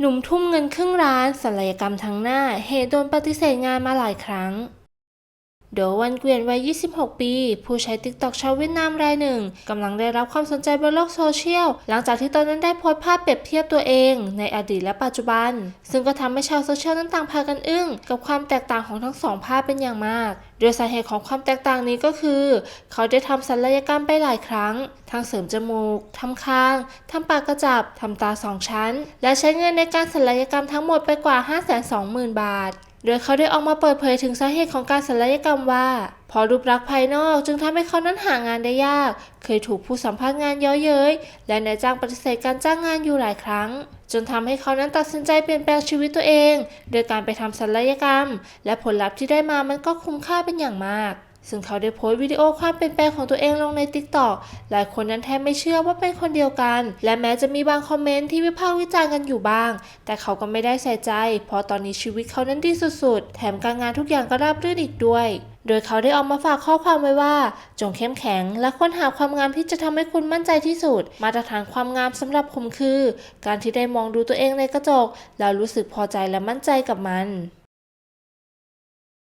หนุ่มทุ่มเงินครึ่งล้านศัลยกรรมทั้งหน้า เหตุโดนปฏิเสธงานมาหลายครั้ง โดยวันเกวียนวัย 26 ปี ผู้ใช้ติ๊กต็อกชาวเวียดนามรายหนึ่งกำลังได้รับความสนใจบนโลกโซเชียล หลังจากที่ตอนนั้นได้โพสต์ภาพเปรียบเทียบตัวเอง ในอดีตและปัจจุบัน ซึ่งก็ทำให้ชาวโซเชียลนั้นต่างพากันอึ้ง กับความแตกต่างของทั้งสองภาพเป็นอย่างมาก โดยสาเหตุของความแตกต่างนี้ก็คือ เขาได้ทำศัลยกรรมไปหลายครั้ง ทั้งเสริมจมูก ทำคาง ทำปากกระจับ ทำตาสองชั้น และใช้เงินในการศัลยกรรมทั้งหมดไปกว่า 520,000 บาท โดยเขาได้ออกมาเปิดเผยถึงสาเหตุของการศัลยกรรมว่า พอรูปลักษณ์ภายนอกจึงทำให้เขานั้นหางานได้ยาก เคยถูกผู้สัมภาษณ์งานเย้อเย้ยและนายจ้างปฏิเสธการจ้างงานอยู่หลายครั้ง จนทำให้เขานั้นตัดสินใจเปลี่ยนแปลงชีวิตตัวเอง โดยการไปทำศัลยกรรม และผลลัพธ์ที่ได้มามันก็คุ้มค่าเป็นอย่างมาก ซึ่งเขาได้โพสต์วิดีโอความเปลี่ยนแปลงของตัวเองลงใน TikTok หลายคนนั้นแทบไม่เชื่อว่าเป็นคนเดียวกัน และแม้จะมีบางคอมเมนต์ที่วิพากษ์วิจารณ์กันอยู่บ้าง แต่เขาก็ไม่ได้ใส่ใจ เพราะตอนนี้ชีวิตเขานั้นดีสุดๆ แถมการงานทุกอย่างก็ราบรื่นอีกด้วย โดยเขาได้ออกมาฝากข้อความไว้ว่า จงเข้มแข็ง และค้นหาความงามที่จะทำให้คุณมั่นใจที่สุด มาตรฐานความงามสำหรับผมคือ การที่ได้มองดูตัวเองในกระจก แล้วรู้สึกพอใจและมั่นใจกับมัน